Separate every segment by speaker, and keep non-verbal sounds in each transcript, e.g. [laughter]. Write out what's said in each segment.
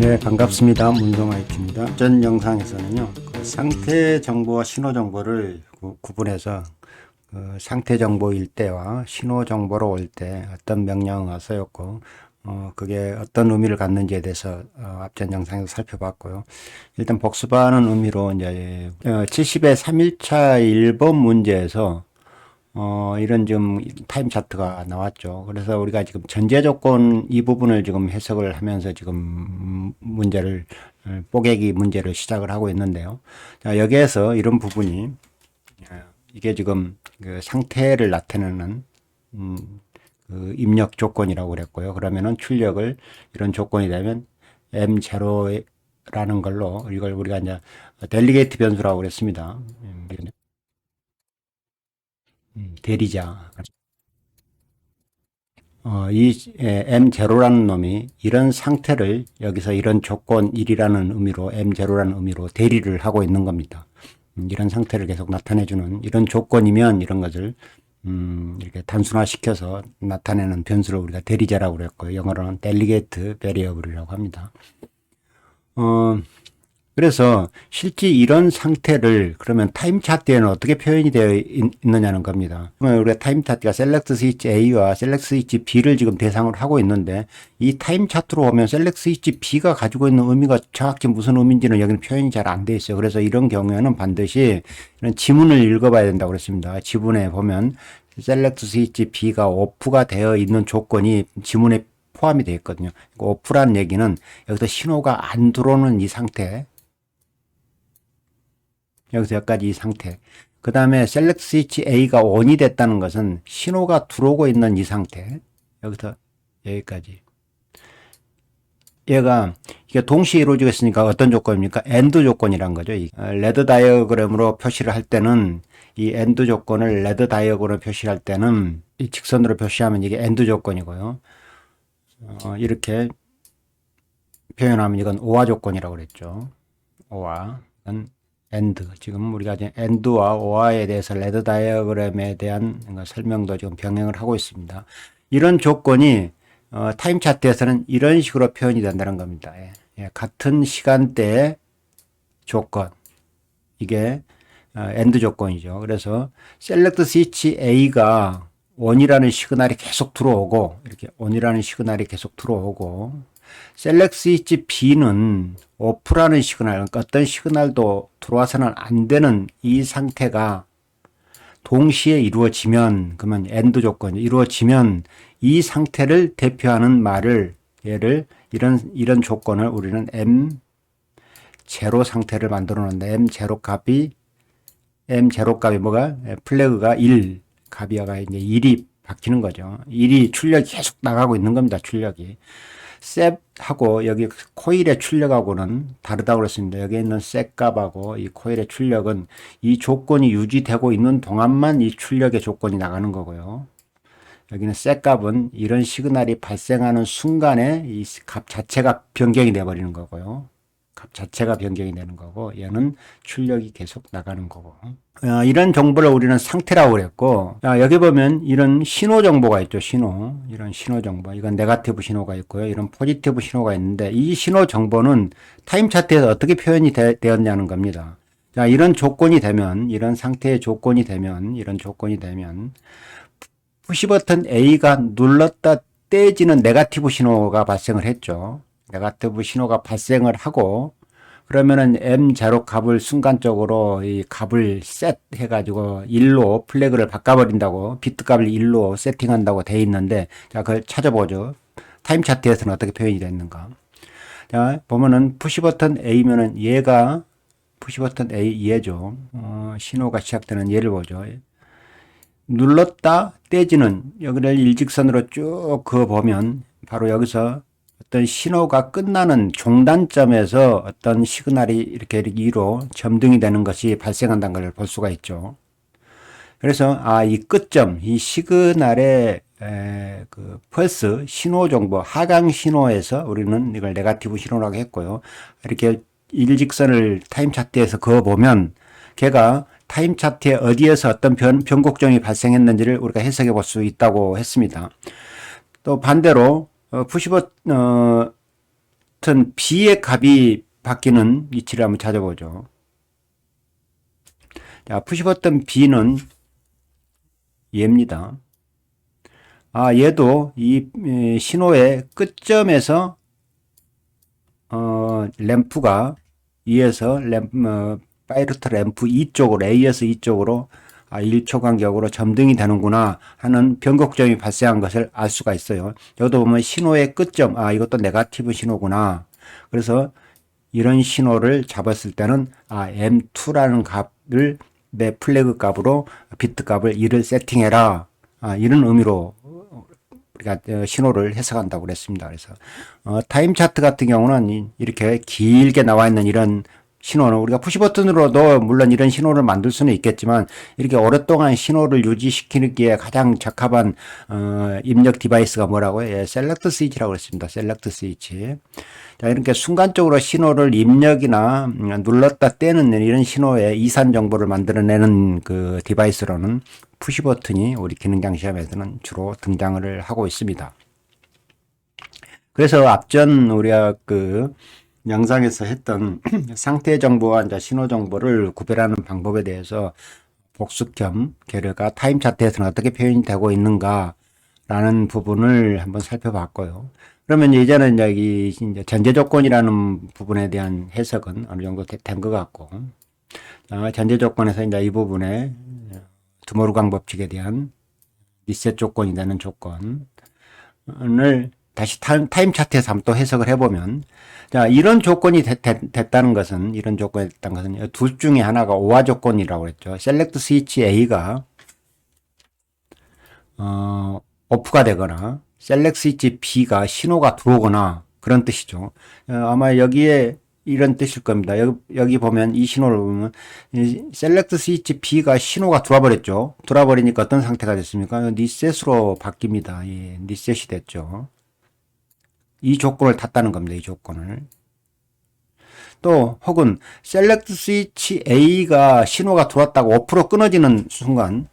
Speaker 1: 네, 반갑습니다. 문성 IT입니다. 전 영상에서는요, 그 상태 정보와 신호 정보를 구- 구분해서 그 상태 정보일 때와 신호 정보로 올 때 어떤 명령어가 쓰였고, 어, 그게 어떤 의미를 갖는지에 대해서 어, 앞전 영상에서 살펴봤고요. 일단 복습하는 의미로 이제 어, 70의 3일차 1번 문제에서 어, 이런 좀 타임 차트가 나왔죠. 그래서 우리가 지금 전제 조건 이 부분을 지금 해석을 하면서 지금 문제를, 어, 뽀개기 문제를 시작을 하고 있는데요. 자, 여기에서 이런 부분이, 어, 이게 지금 그 상태를 나타내는, 음, 그 입력 조건이라고 그랬고요. 그러면은 출력을 이런 조건이 되면 M0라는 걸로 이걸 우리가 이제 델리게이트 변수라고 그랬습니다. 음, 음, 대리자. 어, 이 M0라는 놈이 이런 상태를 여기서 이런 조건 1이라는 의미로 M0라는 의미로 대리를 하고 있는 겁니다. 음, 이런 상태를 계속 나타내주는 이런 조건이면 이런 것을 음, 이렇게 단순화시켜서 나타내는 변수를 우리가 대리자라고 그랬고요. 영어로는 delegate variable이라고 합니다. 어, 그래서 실제 이런 상태를 그러면 타임 차트에는 어떻게 표현이 되어 있, 느냐는 겁니다. 그러면 우리가 타임 차트가 셀렉트 스위치 A와 셀렉트 스위치 B를 지금 대상으로 하고 있는데 이 타임 차트로 보면 셀렉트 스위치 B가 가지고 있는 의미가 정확히 무슨 의미인지는 여기는 표현이 잘 안 돼 있어요. 그래서 이런 경우에는 반드시 이런 지문을 읽어봐야 된다고 그랬습니다. 지문에 보면 셀렉트 스위치 B가 오프가 되어 있는 조건이 지문에 포함이 되어 있거든요. 오프라는 얘기는 여기서 신호가 안 들어오는 이 상태, 여기서 여기까지 이 상태. 그 다음에 셀렉트 스위치 A가 ON이 됐다는 것은 신호가 들어오고 있는 이 상태. 여기서 여기까지. 얘가 이게 동시에 이루어지고 있으니까 어떤 조건입니까? 엔드 조건이란 거죠. 이 어, 레드 다이어그램으로 표시를 할 때는 이 엔드 조건을 레드 다이어그램으로 표시할 때는 이 직선으로 표시하면 이게 엔드 조건이고요. 어, 이렇게 표현하면 이건 오화 조건이라고 그랬죠. 오화. 엔드. 지금 우리가 이제 엔드와 오화에 대해서 레드 다이어그램에 대한 설명도 지금 병행을 하고 있습니다. 이런 조건이 어, 타임 차트에서는 이런 식으로 표현이 된다는 겁니다. 예. 예, 같은 시간대의 조건. 이게 어, 엔드 조건이죠. 그래서 셀렉트 스위치 A가 원이라는 시그널이 계속 들어오고 이렇게 원이라는 시그널이 계속 들어오고 셀렉트 스위치 B는 오프라는 시그널, 그러니까 어떤 시그널도 들어와서는 안 되는 이 상태가 동시에 이루어지면, 그러면 엔드 조건이 이루어지면 이 상태를 대표하는 말을, 얘를, 이런, 이런 조건을 우리는 M 제로 상태를 만들어 놓는데 M 제로 값이, M 제로 값이 뭐가? 플래그가 1, 값이가 이제 1이 바뀌는 거죠. 1이 출력이 계속 나가고 있는 겁니다, 출력이. 셋하고 여기 코일의 출력하고는 다르다고 그랬습니다. 여기 있는 셋 값하고 이 코일의 출력은 이 조건이 유지되고 있는 동안만 이 출력의 조건이 나가는 거고요. 여기는 셋 값은 이런 시그널이 발생하는 순간에 이 값 자체가 변경이 돼 버리는 거고요. 값 자체가 변경이 되는 거고 얘는 출력이 계속 나가는 거고. 어, 이런 정보를 우리는 상태라고 그랬고 자, 여기 보면 이런 신호 정보가 있죠 신호. 이런 신호 정보. 이건 네가티브 신호가 있고요. 이런 포지티브 신호가 있는데 이 신호 정보는 타임 차트에서 어떻게 표현이 되, 되었냐는 겁니다. 자 이런 조건이 되면 이런 상태의 조건이 되면 이런 조건이 되면 푸시 버튼 A가 눌렀다 떼지는 네가티브 신호가 발생을 했죠 네가티브 신호가 발생을 하고 그러면은 M0 값을 순간적으로 이 값을 셋 해가지고 1로 플래그를 바꿔버린다고 비트 값을 1로 세팅한다고 돼 있는데 자 그걸 찾아보죠. 타임 차트에서는 어떻게 표현이 됐는가. 자 보면은 푸시 버튼 A면은 얘가 푸시 버튼 A 얘죠. 어, 신호가 시작되는 얘를 보죠. 눌렀다 떼지는 여기를 일직선으로 쭉 그어 보면 바로 여기서 어떤 신호가 끝나는 종단점에서 어떤 시그널이 이렇게 위로 점등이 되는 것이 발생한다는 걸볼 수가 있죠. 그래서 아 이 끝점, 이 시그널의 에, 그 펄스 신호 정보 하강 신호에서 우리는 이걸 네가티브 신호라고 했고요. 이렇게 일직선을 타임 차트에서 그어 보면 걔가 타임 차트에 어디에서 어떤 변, 변곡점이 발생했는지를 우리가 해석해 볼 수 있다고 했습니다. 또 반대로 어, 푸시버튼 B의 값이 바뀌는 위치를 한번 찾아보죠. 자, 푸시버튼 B는 얘입니다. 아, 얘도 이 에, 신호의 끝점에서 어, 램프가 위에서 램프, 어, 파이로트 램프 이쪽으로 A에서 이쪽으로 아, 1초 간격으로 점등이 되는구나 하는 변곡점이 발생한 것을 알 수가 있어요. 여기도 보면 신호의 끝점, 아, 이것도 네가티브 신호구나. 그래서 이런 신호를 잡았을 때는 아, M2라는 값을 내 플래그 값으로 비트 값을 1을 세팅해라. 아, 이런 의미로 우리가 어, 신호를 해석한다고 그랬습니다. 그래서 어, 타임 차트 같은 경우는 이- 이렇게 길게 나와 있는 이런 신호는 우리가 푸시 버튼으로도 물론 이런 신호를 만들 수는 있겠지만 이렇게 오랫동안 신호를 유지시키기에 가장 적합한 어, 입력 디바이스가 뭐라고요? 예, 셀렉트 스위치라고 했습니다. 셀렉트 스위치. 자, 이렇게 순간적으로 신호를 입력이나 음, 눌렀다 떼는 이런 신호의 이산 정보를 만들어내는 그 디바이스로는 푸시 버튼이 우리 기능장 시험에서는 주로 등장을 하고 있습니다. 그래서 앞전 우리가 그 영상에서 했던 [clears throat] 상태 정보와 이제 신호 정보를 구별하는 방법에 대해서 복습 겸 계류가 타임 차트에서는 어떻게 표현이 되고 있는가라는 부분을 한번 살펴봤고요. 그러면 이제는 이제 이 이제 전제 조건이라는 부분에 대한 해석은 어느 정도 된 것 같고, 어, 전제 조건에서 이제 이 부분에 두모르강 법칙에 대한 리셋 조건이 되는 조건을 다시 타임, 타임 차트에서 한번 또 해석을 해보면, 자, 이런 조건이 됐, 다는 것은, 이런 조건이 됐다는 것은, 둘 중에 하나가 오화 조건이라고 했죠. 셀렉트 스위치 A가, 어, 오프가 되거나, 셀렉트 스위치 B가 신호가 들어오거나, 그런 뜻이죠. 어, 아마 여기에 이런 뜻일 겁니다. 여기, 여기 보면 이 신호를 보면 이 셀렉트 스위치 B가 신호가 들어와 버렸죠. 들어와 버리니까 어떤 상태가 됐습니까? 리셋으로 바뀝니다. 예, 리셋이 됐죠. 이 조건을 탔다는 겁니다. 이 조건을. 또 혹은 셀렉트 스위치 A가 신호가 들어왔다고 5% 끊어지는 순간이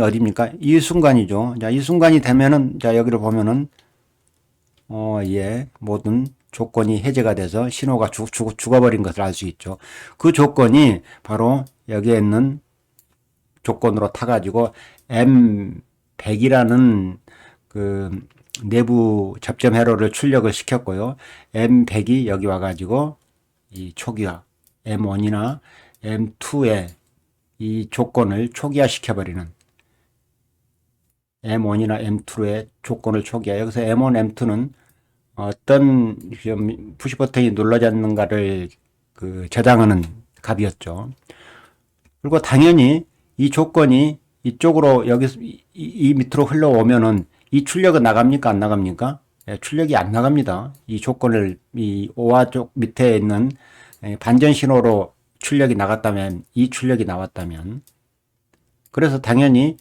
Speaker 1: 어디입니까? 이 순간이죠. 자, 이 순간이 되면은 자, 여기를 보면은 어, 예, 모든 조건이 해제가 돼서 신호가 죽, 죽, 죽어버린 것을 알 수 있죠. 그 조건이 바로 여기에 있는 조건으로 타가지고 M100이라는 그 내부 접점 회로를 출력을 시켰고요. M100이 여기 와가지고 이 초기화 M1이나 M2의 이 조건을 초기화 시켜버리는 M1이나 M2의 조건을 초기화. 여기서 M1, M2는 어떤 좀 푸시 버튼이 눌러졌는가를 그 저장하는 값이었죠. 그리고 당연히 이 조건이 이쪽으로 여기서 이, 이 밑으로 흘러오면은 이 출력은 나갑니까 안 나갑니까? 예, 출력이 안 나갑니다. 이 조건을 이 오화 쪽 밑에 있는 예, 반전 신호로 출력이 나갔다면 이 출력이 나왔다면 그래서 당연히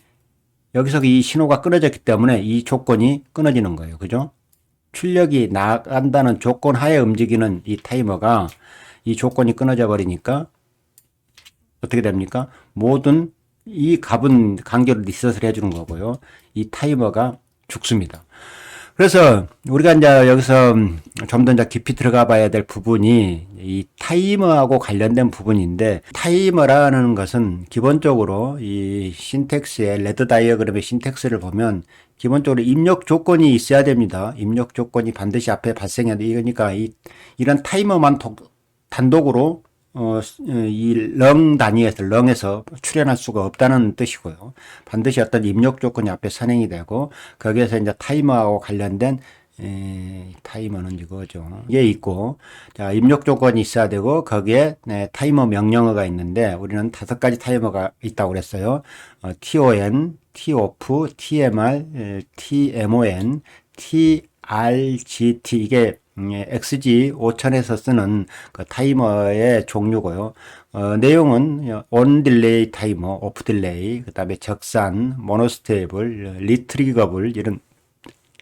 Speaker 1: 여기서 이 신호가 끊어졌기 때문에 이 조건이 끊어지는 거예요. 그죠? 출력이 나간다는 조건 하에 움직이는 이 타이머가 이 조건이 끊어져 버리니까 어떻게 됩니까? 모든 이 값은 간결을 리셋을 해주는 거고요. 이 타이머가 죽습니다. 그래서 우리가 이제 여기서 좀 더 이제 깊이 들어가 봐야 될 부분이 이 타이머하고 관련된 부분인데 타이머라는 것은 기본적으로 이 신텍스의 레드 다이어그램의 신텍스를 보면 기본적으로 입력 조건이 있어야 됩니다. 입력 조건이 반드시 앞에 발생해야 돼. 그러니까 이 이런 타이머만 독, 단독으로 어, 이 렁 단위에서 렁에서 출현할 수가 없다는 뜻이고요. 반드시 어떤 입력 조건이 앞에 선행이 되고 거기에서 이제 타이머하고 관련된 에, 타이머는 이거죠. 이게 있고 자 입력 조건이 있어야 되고 거기에 네, 타이머 명령어가 있는데 우리는 다섯 가지 타이머가 있다고 그랬어요. 어, TON, TOF, TMR, 에, TMON, TRGT 이게 음, 예, XG 5000에서 쓰는 그 타이머의 종류고요. 어, 내용은 온 딜레이 타이머, 오프 딜레이, 그 다음에 적산, 모노스테이블, 리트리거블 이런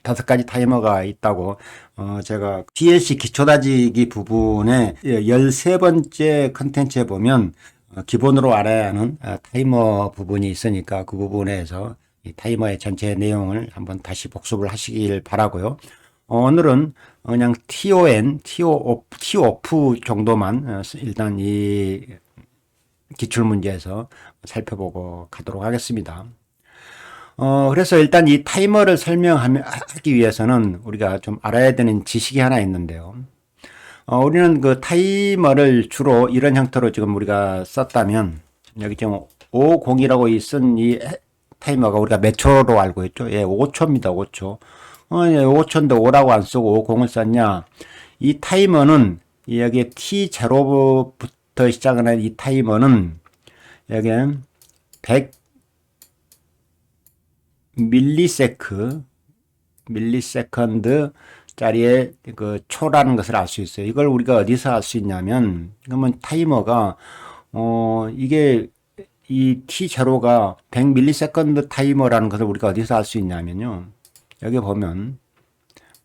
Speaker 1: 다섯 가지 타이머가 있다고 어 제가 DLC 기초다지기 부분에 13번째 컨텐츠에 보면 어, 기본으로 알아야 하는 아, 타이머 부분이 있으니까 그 부분에서 이 타이머의 전체 내용을 한번 다시 복습을 하시길 바라고요. 어, 오늘은 그냥 TON, TO, TOF 정도만 어, 일단 이 기출문제에서 살펴보고 가도록 하겠습니다. 어, 그래서 일단 이 타이머를 설명하기 위해서는 우리가 좀 알아야 되는 지식이 하나 있는데요. 어, 우리는 그 타이머를 주로 이런 형태로 지금 우리가 썼다면, 여기 지금 50이라고 쓴 이 타이머가 우리가 몇 초로 알고 있죠? 예, 5초입니다, 5초. 어, 예, 5초인데 5라고 안 쓰고 50을 썼냐? 이 타이머는 여기 T0부터 시작하는 이 타이머는 여기 100 밀리세크 밀리세컨드 짜리의 그 초라는 것을 알 수 있어요. 이걸 우리가 어디서 알 수 있냐면 그러면 타이머가 어 이게 이 T 제로가 100 밀리세컨드 타이머라는 것을 우리가 어디서 알 수 있냐면요. 여기 보면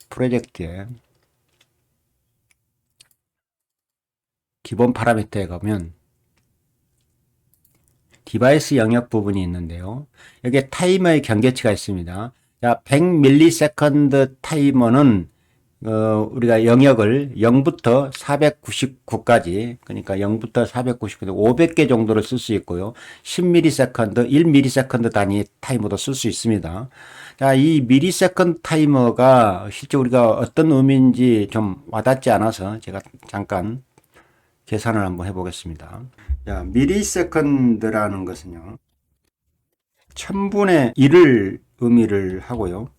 Speaker 1: 프로젝트에 기본 파라미터에 가면 디바이스 영역 부분이 있는데요. 여기에 타이머의 경계치가 있습니다. 자, 100ms 타이머는 어, 우리가 영역을 0부터 499까지, 그러니까 0부터 499, 500개 정도를 쓸 수 있고요. 10ms, 1ms 단위 타이머도 쓸 수 있습니다. 자, 이 미리세컨드 타이머가 실제 우리가 어떤 의미인지 좀 와닿지 않아서 제가 잠깐 계산을 한번 해보겠습니다. 자, 미리세컨드라는 것은요. 천분의 1을 의미를 하고요.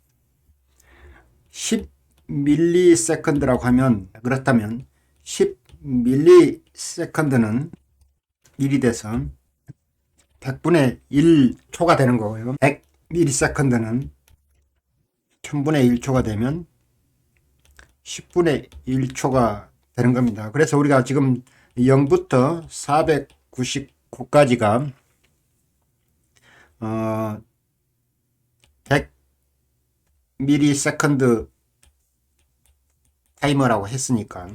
Speaker 1: 10 밀리 세컨드라고 하면 그렇다면 10 밀리 세컨드는 1이 돼서 100분의 1초가 되는 거고요. 100 밀리 세컨드는 1000분의 1초가 되면 10분의 1초가 되는 겁니다. 그래서 우리가 지금 0부터 499까지가 어, 100 미리세컨드 타이머라고 했으니까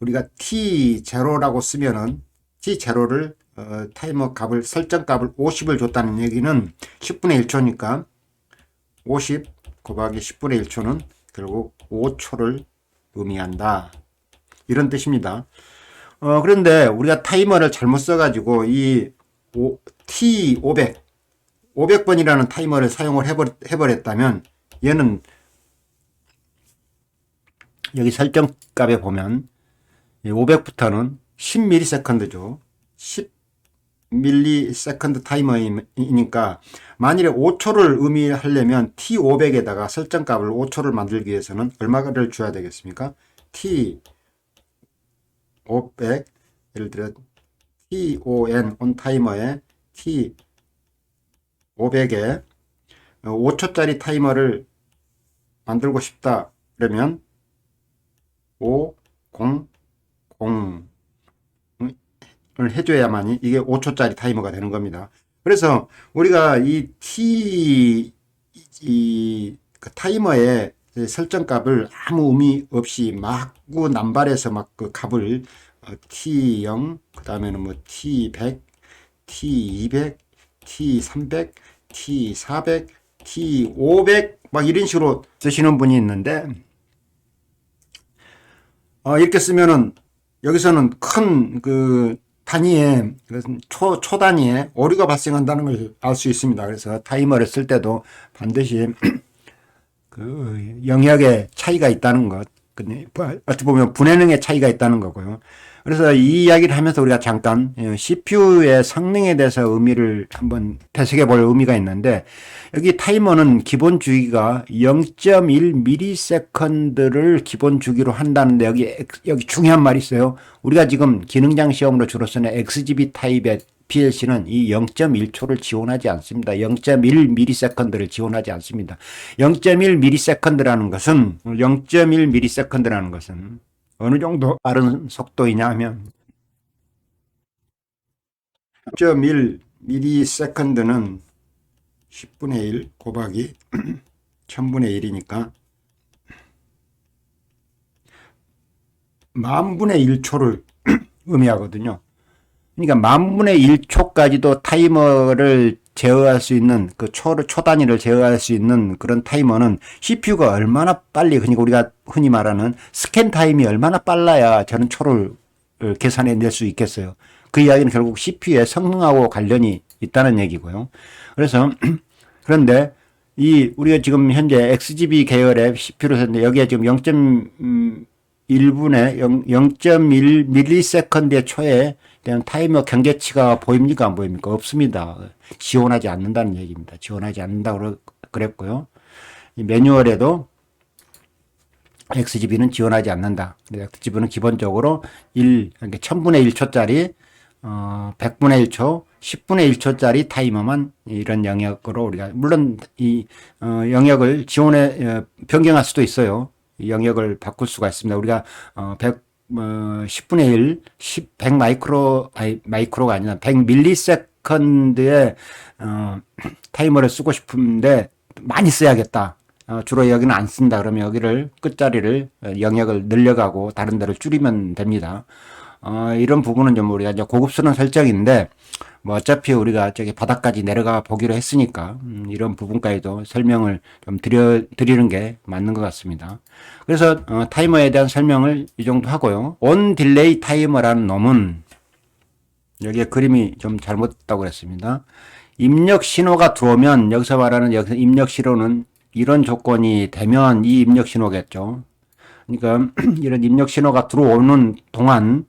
Speaker 1: 우리가 T0라고 쓰면은 T0를 어, 타이머 값을 설정 값을 50을 줬다는 얘기는 10분의 1초니까 50 곱하기 10분의 1초는 결국 5초를 의미한다. 이런 뜻입니다. 어, 그런데 우리가 타이머를 잘못 써가지고 이 오, T500, 500번이라는 타이머를 사용을 해버, 해버렸다면 얘는 여기 설정 값에 보면 500부터는 10ms죠. 10ms 타이머이니까 만일에 5초를 의미하려면 T500에다가 설정 값을 5초를 만들기 위해서는 얼마를 줘야 되겠습니까? T 500 예를 들어 TON 온 타이머에 T 500에 5초짜리 타이머를 만들고 싶다 그러면 5 0 0을 해줘야만이 이게 5초짜리 타이머가 되는 겁니다. 그래서 우리가 이 T 이 그 타이머의 설정 값을 아무 의미 없이 막구 남발해서 막 그 값을 어, T0 그 다음에는 뭐 T100 T200 T300 T400 T500 막 이런 식으로 쓰시는 분이 있는데 어, 이렇게 쓰면은 여기서는 큰 그 단위에 초, 초 단위에 오류가 발생한다는 걸 알 수 있습니다. 그래서 타이머를 쓸 때도 반드시 [clears throat] 그 영역의 차이가 있다는 것, 어떻게 보면 분해능의 차이가 있다는 거고요. 그래서 이 이야기를 하면서 우리가 잠깐 CPU의 예, 성능에 대해서 의미를 한번 되새겨 볼 의미가 있는데 여기 타이머는 기본 주기가 0.1ms를 기본 주기로 한다는데 여기 여기 중요한 말이 있어요. 우리가 지금 기능장 시험으로 주로 쓰는 XGB 타입의 PLC는 이 0.1초를 지원하지 않습니다. 0.1ms를 지원하지 않습니다. 0.1ms라는 것은 0.1ms라는 것은 어느 정도 빠른 속도이냐 하면 0.1 미리세컨드는 10분의 1 곱하기 [clears throat] 1000분의 1이니까 만분의 1초를 [clears throat] 의미하거든요. 그러니까 만분의 1초까지도 타이머를 제어할 수 있는 그 초, 초 단위를 제어할 수 있는 그런 타이머는 CPU가 얼마나 빨리 그러니까 우리가 흔히 말하는 스캔 타임이 얼마나 빨라야 저는 초를 어, 계산해 낼 수 있겠어요. 그 이야기는 결국 CPU의 성능하고 관련이 있다는 얘기고요. 그래서 [clears throat] 그런데 이 우리가 지금 현재 XGB 계열의 CPU를 썼는데 여기에 지금 0.1분에 0.1 밀리세컨드의 초에 대한 타이머 경계치가 보입니까 안 보입니까? 없습니다. 지원하지 않는다는 얘기입니다. 지원하지 않는다고 그랬고요. 이 매뉴얼에도 XGB는 지원하지 않는다. XGB는 기본적으로 1, 그러니까 1000분의 1초짜리, 어, 100분의 1초, 10분의 1초짜리 타이머만 이런 영역으로 우리가, 물론 이, 어, 영역을 지원해, 어, 변경할 수도 있어요. 이 영역을 바꿀 수가 있습니다. 우리가, 어, 100, 어, 10분의 1, 10, 100 마이크로, 아니, 마이크로가 아니라 100 밀리세컨드의, 어, 타이머를 쓰고 싶은데 많이 써야겠다. 어, 주로 여기는 안 쓴다. 그러면 여기를 끝자리를 어, 영역을 늘려가고 다른 데를 줄이면 됩니다. 어, 이런 부분은 좀 우리가 이제 고급스러운 설정인데 뭐 어차피 우리가 저기 바닥까지 내려가 보기로 했으니까 음, 이런 부분까지도 설명을 좀 드려 드리는 게 맞는 것 같습니다. 그래서 어, 타이머에 대한 설명을 이 정도 하고요. 온 딜레이 타이머라는 놈은 여기에 그림이 좀 잘못됐다고 그랬습니다. 입력 신호가 들어오면 여기서 말하는 여기서 입력 신호는 이런 조건이 되면 이 입력 신호겠죠. 그러니까 [clears throat] 이런 입력 신호가 들어오는 동안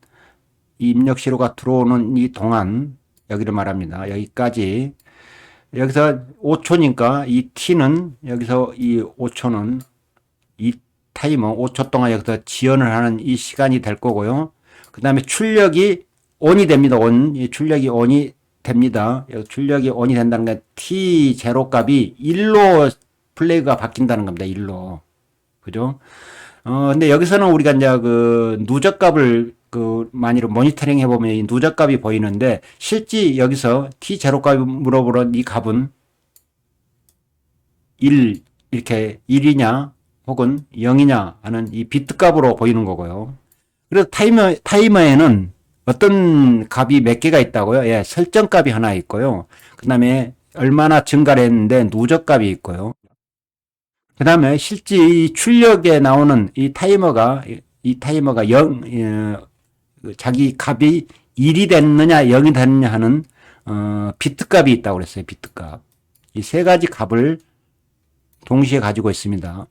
Speaker 1: 이 입력 신호가 들어오는 이 동안 여기를 말합니다. 여기까지 여기서 5초니까 이 t는 여기서 이 5초는 이 타이머 5초 동안 여기서 지연을 하는 이 시간이 될 거고요. 그 다음에 출력이 온이 됩니다. 온. 이 출력이 온이 됩니다. 출력이 온이 된다는 게 t 제로 값이 1로 플레이가 바뀐다는 겁니다. 1로. 그죠? 어, 근데 여기서는 우리가 이제 그 누적 값을 그 많이로 모니터링 해보면 이 누적 값이 보이는데 실제 여기서 t 제로 값으로 보는 이 값은 1 이렇게 1이냐 혹은 0이냐 하는 이 비트 값으로 보이는 거고요. 그래서 타이머 타이머에는 어떤 값이 몇 개가 있다고요? 예, 설정 값이 하나 있고요. 그 다음에 얼마나 증가를 했는데 누적 값이 있고요. 그 다음에 실제 이 출력에 나오는 이 타이머가, 이 타이머가 0, 어, 자기 값이 1이 됐느냐, 0이 됐느냐 하는, 어, 비트 값이 있다고 그랬어요, 비트 값. 이 세 가지 값을 동시에 가지고 있습니다.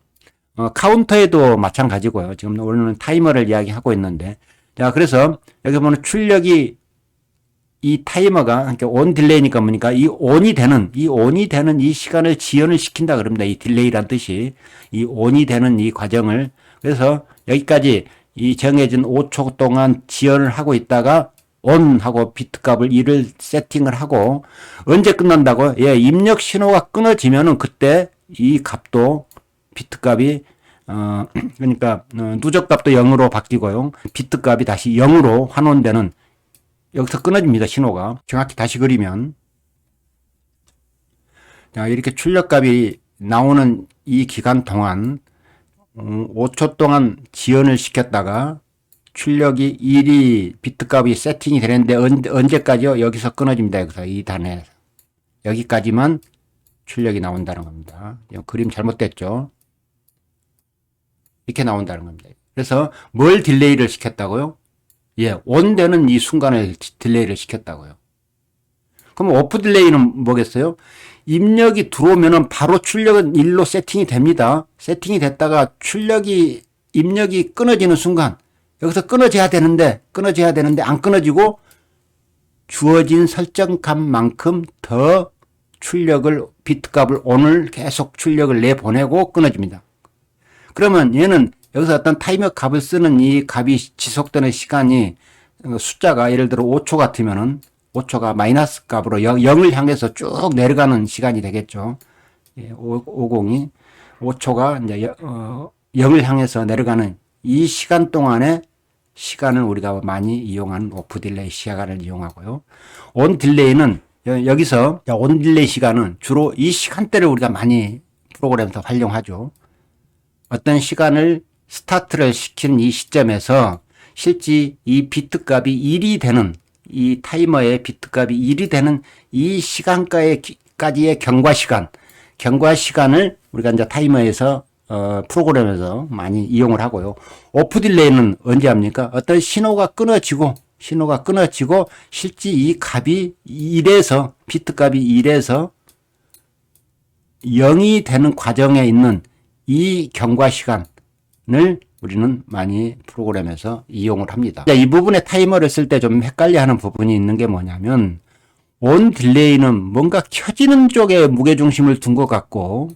Speaker 1: 어, 카운터에도 마찬가지고요. 지금 오늘은 타이머를 이야기하고 있는데. 자, 그래서 여기 보면 출력이 이 타이머가 그러니까 온 딜레이니까 뭐니까 이 온이 되는 이 온이 되는 이 시간을 지연을 시킨다 그럽니다. 이 딜레이란 뜻이 이 온이 되는 이 과정을 그래서 여기까지 이 정해진 5초 동안 지연을 하고 있다가 온 하고 비트 값을 1을 세팅을 하고 언제 끝난다고? 예, 입력 신호가 끊어지면은 그때 이 값도 비트 값이 어 [clears throat] 그러니까 어, 누적 값도 0으로 바뀌고요. 비트 값이 다시 0으로 환원되는 여기서 끊어집니다. 신호가. 정확히 다시 그리면 자, 이렇게 출력 값이 나오는 이 기간 동안 음, 5초 동안 지연을 시켰다가 출력이 1이 비트 값이 세팅이 되는데 언, 언제까지요? 여기서 끊어집니다. 여기서 이 단에 여기까지만 출력이 나온다는 겁니다. 그림 잘못됐죠? 이렇게 나온다는 겁니다. 그래서 뭘 딜레이를 시켰다고요? 예, 온되는 이 순간을 딜레이를 시켰다고요. 그럼 오프 딜레이는 뭐겠어요? 입력이 들어오면은 바로 출력은 1로 세팅이 됩니다. 세팅이 됐다가 출력이 입력이 끊어지는 순간 여기서 끊어져야 되는데 끊어져야 되는데 안 끊어지고 주어진 설정값만큼 더 출력을 비트값을 오늘 계속 출력을 내보내고 끊어집니다. 그러면 얘는 여기서 어떤 타이머 값을 쓰는 이 값이 지속되는 시간이 숫자가 예를 들어 5초 같으면은 5초가 마이너스 값으로 0 을 향해서 쭉 내려가는 시간이 되겠죠. 50이 5초가 이제 어, 0을 향해서 내려가는 이 시간 동안에 시간을 우리가 많이 이용하는 오프 딜레이 시간을 이용하고요. 온 딜레이는 여기서 온 딜레이 시간은 주로 이 시간대를 우리가 많이 프로그램에서 활용하죠. 어떤 시간을 스타트를 시킨 이 시점에서 실제 이 비트 값이 1이 되는 이 타이머의 비트 값이 1이 되는 이 시간까지의 경과 시간, 경과 시간을 우리가 이제 타이머에서 어, 프로그램에서 많이 이용을 하고요. 오프 딜레이는 언제 합니까? 어떤 신호가 끊어지고 신호가 끊어지고 실제 이 값이 1에서 비트 값이 1에서 0이 되는 과정에 있는 이 경과 시간을 우리는 많이 프로그램에서 이용을 합니다. 이 부분에 타이머를 쓸 때 좀 헷갈려 하는 부분이 있는 게 뭐냐면 온 딜레이는 뭔가 켜지는 쪽에 무게중심을 둔 것 같고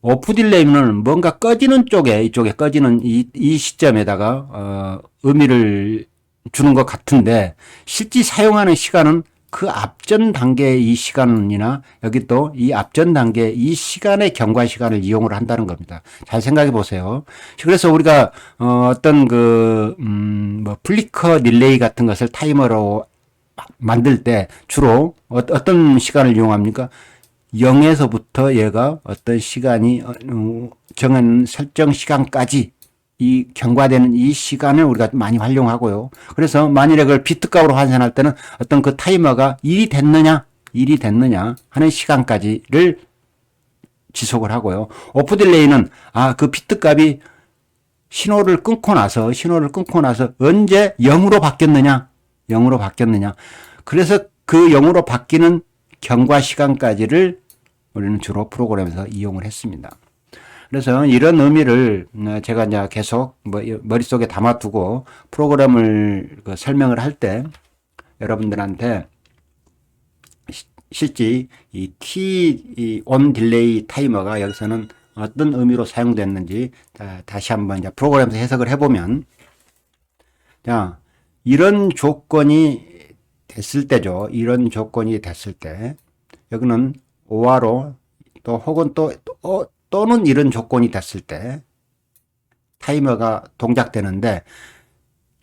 Speaker 1: 오프 딜레이는 뭔가 꺼지는 쪽에 이쪽에 꺼지는 이, 이 시점에다가 어, 의미를 주는 것 같은데 실제 사용하는 시간은 그 앞전 단계의 이 시간이나 여기 또 이 앞전 단계 이 시간의 경과 시간을 이용을 한다는 겁니다. 잘 생각해 보세요. 그래서 우리가 어, 어떤 그, 음, 뭐, 플리커 딜레이 같은 것을 타이머로 만들 때 주로 어, 어떤 시간을 이용합니까? 0에서부터 얘가 어떤 시간이 어, 정한 설정 시간까지 이 경과되는 이 시간을 우리가 많이 활용하고요. 그래서 만일에 그걸 비트값으로 환산할 때는 어떤 그 타이머가 일이 됐느냐, 일이 됐느냐 하는 시간까지를 지속을 하고요. 오프 딜레이는 아, 그 비트값이 신호를 끊고 나서 신호를 끊고 나서 언제 0으로 바뀌었느냐? 0으로 바뀌었느냐? 그래서 그 0으로 바뀌는 경과 시간까지를 우리는 주로 프로그램에서 이용을 했습니다. 그래서 이런 의미를 어, 제가 이제 계속 뭐 머릿속에 담아두고 프로그램을 그 설명을 할 때 여러분들한테 실제 이 T 온 딜레이 타이머가 여기서는 어떤 의미로 사용됐는지 다시 한번 이제 프로그램에서 해석을 해보면 자 이런 조건이 됐을 때죠. 이런 조건이 됐을 때 여기는 오화로 또 혹은 또, 또 또는 이런 조건이 됐을 때 타이머가 동작되는데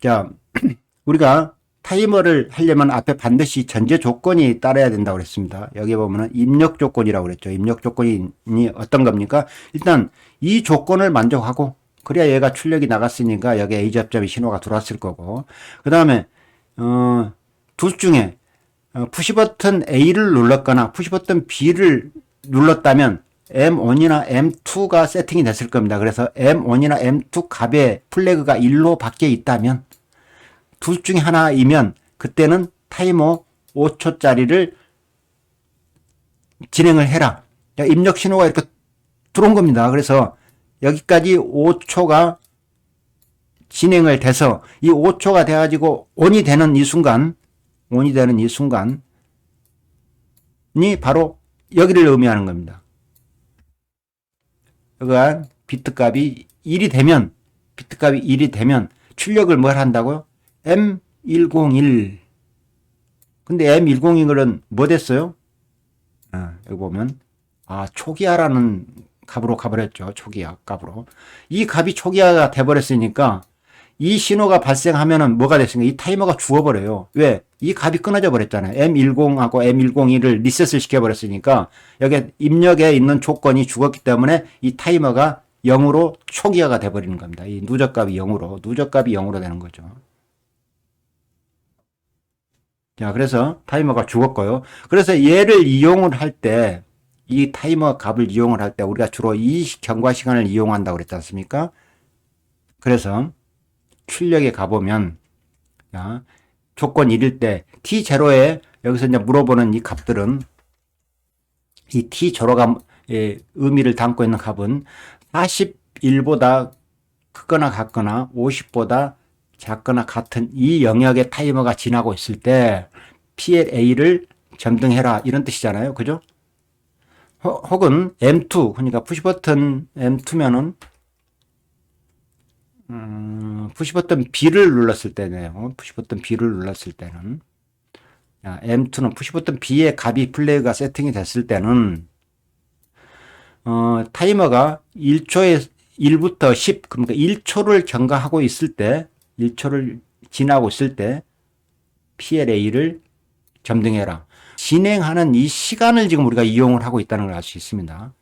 Speaker 1: 자 [clears throat] 우리가 타이머를 하려면 앞에 반드시 전제 조건이 따라야 된다고 그랬습니다. 여기 보면은 입력 조건이라고 그랬죠. 입력 조건이 어떤 겁니까? 일단 이 조건을 만족하고 그래야 얘가 출력이 나갔으니까 여기 A 접점이 신호가 들어왔을 거고 그 다음에 어, 둘 중에 어, 푸시 버튼 A를 눌렀거나 푸시 버튼 B를 눌렀다면 M1이나 M2가 세팅이 됐을 겁니다. 그래서 M1이나 M2 값의 플래그가 1로 바뀌어 있다면 둘 중에 하나이면 그때는 타이머 5초짜리를 진행을 해라. 입력 신호가 이렇게 들어온 겁니다. 그래서 여기까지 5초가 진행을 돼서 이 5초가 돼가지고 온이 되는 이 순간, 온이 되는 이 순간이 바로 여기를 의미하는 겁니다. 그러한 비트 값이 1이 되면 비트 값이 1이 되면 출력을 뭘 한다고요? M101 근데 M101은 뭐 됐어요? 아, 여기 보면 아 초기화라는 값으로 가버렸죠. 초기화 값으로. 이 값이 초기화가 돼버렸으니까 이 신호가 발생하면은 뭐가 됐습니까? 이 타이머가 죽어버려요. 왜? 이 값이 끊어져 버렸잖아요. M10하고 M101을 리셋을 시켜버렸으니까 여기 입력에 있는 조건이 죽었기 때문에 이 타이머가 0으로 초기화가 돼버리는 겁니다. 이 누적값이 0으로, 누적값이 0으로 되는 거죠. 자, 그래서 타이머가 죽었고요. 그래서 얘를 이용을 할 때, 이 타이머 값을 이용을 할 때 우리가 주로 이 경과 시간을 이용한다고 그랬지 않습니까? 그래서 출력에 가보면 자, 조건 1일 때 T0에 여기서 이제 물어보는 이 값들은 이 T0가 의미를 담고 있는 값은 41보다 크거나 같거나 50보다 작거나 같은 이 영역의 타이머가 지나고 있을 때 PLA를 점등해라 이런 뜻이잖아요. 그죠? 혹은 M2 그러니까 푸시 버튼 M2면은 음, 푸시 버튼 B를 눌렀을 때네요. 푸시 버튼 B를 눌렀을 때는 야, M2는 푸시 버튼 B의 값이 플레이가 세팅이 됐을 때는 어, 타이머가 1초에 1부터 10 그러니까 1초를 경과하고 있을 때 1초를 지나고 있을 때 PLA를 점등해라. 진행하는 이 시간을 지금 우리가 이용을 하고 있다는 걸 알 수 있습니다.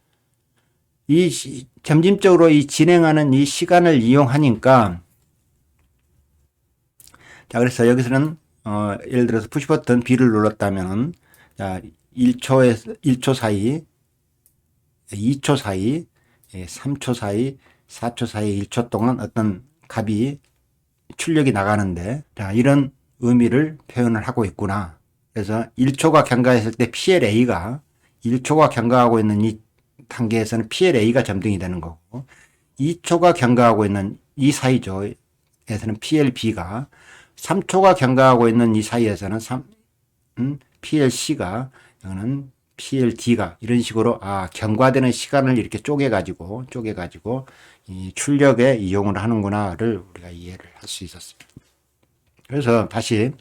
Speaker 1: 이 시, 점진적으로 이 진행하는 이 시간을 이용하니까 자 그래서 여기서는 어, 예를 들어서 푸시 버튼 B를 눌렀다면은 자, 1초에서 1초 사이 2초 사이, 예, 3초 사이, 4초 사이, 1초 동안 어떤 값이 출력이 나가는데, 자, 이런 의미를 표현을 하고 있구나. 그래서 1초가 경과했을 때 PLA가 1초가 경과하고 있는 이 단계에서는 PLA가 점등이 되는 거고, 2초가 경과하고 있는 이 사이죠. 에서는 PLB가 3초가 경과하고 있는 이 사이에서는 3, 음, PLC가 이거는 PLD가 이런 식으로 아 경과되는 시간을 이렇게 쪼개 가지고 쪼개 가지고 이 출력에 이용을 하는구나를 우리가 이해를 할 수 있었습니다. 그래서 다시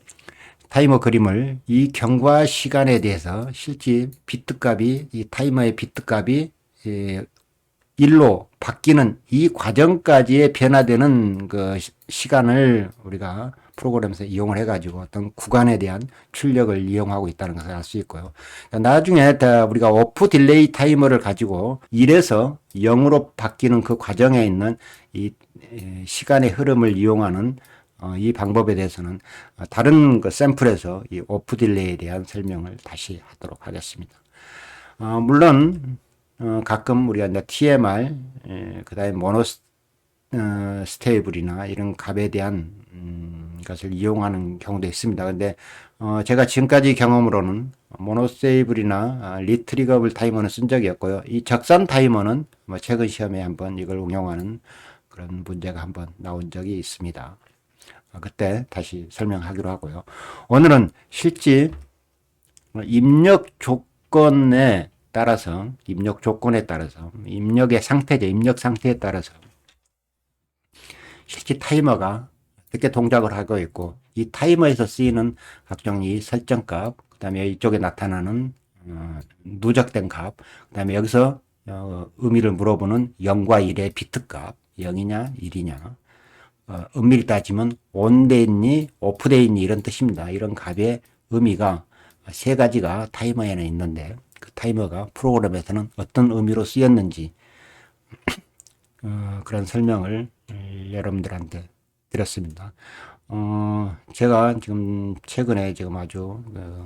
Speaker 1: 타이머 그림을 이 경과 시간에 대해서 실제 비트 값이 이 타이머의 비트 값이 예, 일로 바뀌는 이 과정까지의 변화되는 그 시- 시간을 우리가 프로그램에서 이용을 해가지고 어떤 구간에 대한 출력을 이용하고 있다는 것을 알 수 있고요. 나중에 다 우리가 오프 딜레이 타이머를 가지고 1에서 0으로 바뀌는 그 과정에 있는 이 에, 시간의 흐름을 이용하는 어, 이 방법에 대해서는 어, 다른 그 샘플에서 이 오프 딜레이에 대한 설명을 다시 하도록 하겠습니다. 어, 물론 어, 가끔 우리가 이제 TMR, 예, 그다음에 모노 스- 어, 스테이블이나 이런 값에 대한 음, 것을 이용하는 경우도 있습니다. 근데 어, 제가 지금까지 경험으로는 모노 스테이블이나 아, 리트리거블 타이머는 쓴 적이 없고요. 이 적산 타이머는 뭐 최근 시험에 한번 이걸 응용하는 그런 문제가 한번 나온 적이 있습니다. 어, 그때 다시 설명하기로 하고요. 오늘은 실제 입력 조건에 따라서 입력 조건에 따라서 입력의 상태죠. 입력 상태에 따라서 실제 타이머가 어떻게 동작을 하고 있고 이 타이머에서 쓰이는 각종 이 설정값 그다음에 이쪽에 나타나는 어, 누적된 값 그다음에 여기서 어, 의미를 물어보는 0과 1의 비트 값 0이냐 1이냐 어, 엄밀히 따지면 온돼 있니 오프돼 있니 이런 뜻입니다. 이런 값의 의미가 세 가지가 타이머에는 있는데 그 타이머가 프로그램에서는 어떤 의미로 쓰였는지 [clears throat] 어, 그런 설명을 음, 여러분들한테 드렸습니다. 어, 제가 지금 최근에 지금 아주 그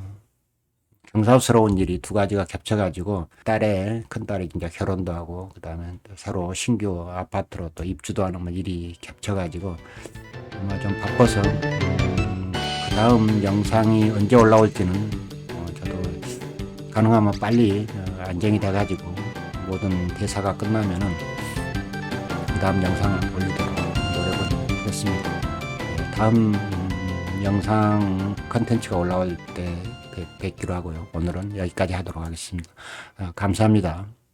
Speaker 1: 경사스러운 일이 두 가지가 겹쳐가지고 딸의 큰 딸이 이제 결혼도 하고 그다음에 또 새로 신규 아파트로 또 입주도 하는 뭐 일이 겹쳐가지고 아마 좀 바빠서 음, 그 다음 영상이 언제 올라올지는 어, 가능하면 빨리 어, 안정이 돼가지고 모든 대사가 끝나면은 그 다음 영상을 올리도록 노력을 했습니다. 네, 다음 음, 영상 컨텐츠가 올라올 때 뵙- 뵙기로 하고요. 오늘은 여기까지 하도록 하겠습니다. 아, 감사합니다.